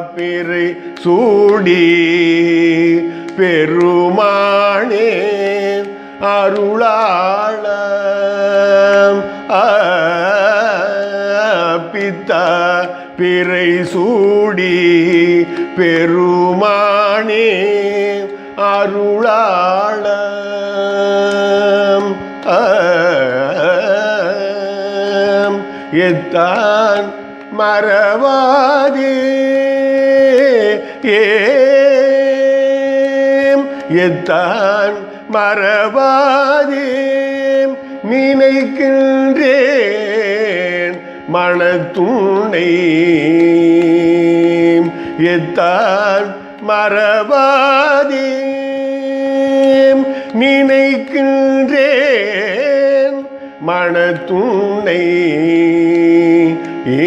பிறை சூடி பெருமானே அருளாள ஆ, பித்தா பிறை சூடி பெருமானே அருளாள எத்தான் மறவாதே. ஏம் எத்தான் மறவாதேம் நினைக்கின்றேன் மனத்துணை எத்தான் மறவாதேம் நினைக்கின்றேன் மனத்துணை ஏ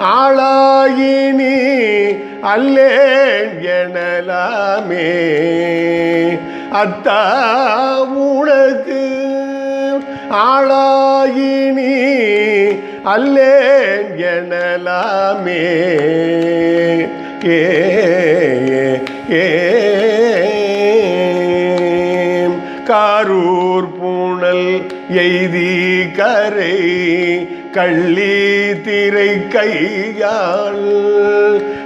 ஆளாயினி அல்லேன் எனலாமே. அத்தா உனக்கு ஆளாயினி அல்லேன் எனலாமே. ஏ ஏ காரூர் எய்தி கரை கள்ளி திரை கையாள்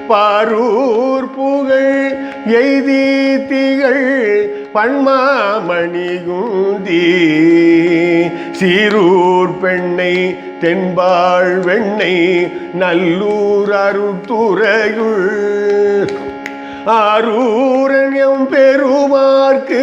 பாரூர் புகழ் எய்தி திகழ் பன்மாமணிகுந்தி சீரூர் பெண்ணை தென்பாள் வெண்ணை நல்லூர் அருத்துறையுள் ஆரூரன் எம் பெருமார்க்கு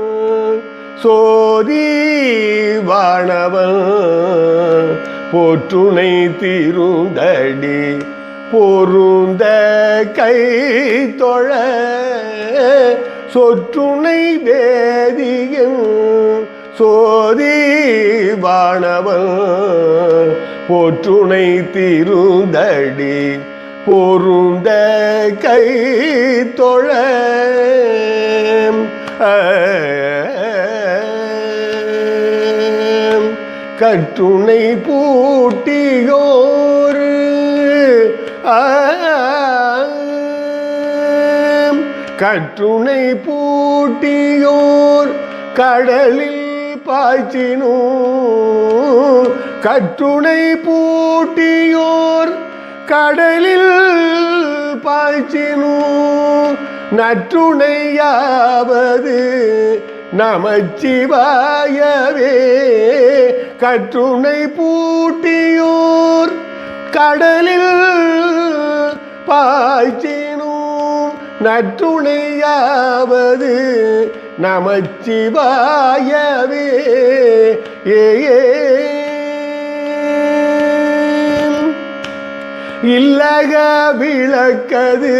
சோதி வாணவன் போற்றுணை திருந்தடி பொருந்த கை தொழ சொற்றுணை வேதியும் சோதி வாணவன் போற்றுணை திருந்தடி பொருந்த கை தொழ. கற்றுணை பூட்டியோர். கற்றுணை பூட்டியோர். கடலில் பாய்ச்சினோ கற்றுணை பூட்டியோர். கடலில் பாய்ச்சினோ நற்றுணையாவது நமச்சிவாயவே. கற்றுணை பூட்டியோர் கடலில் பாய்ச்சினும். நற்றுணையாவது நமச்சிவாயவே. ஏ இல்லக விளக்கது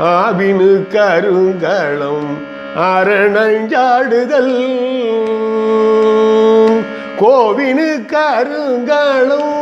ஆவினு கருங்களம் அரணஞ்சாடுதல். கோவினு கருங்களும்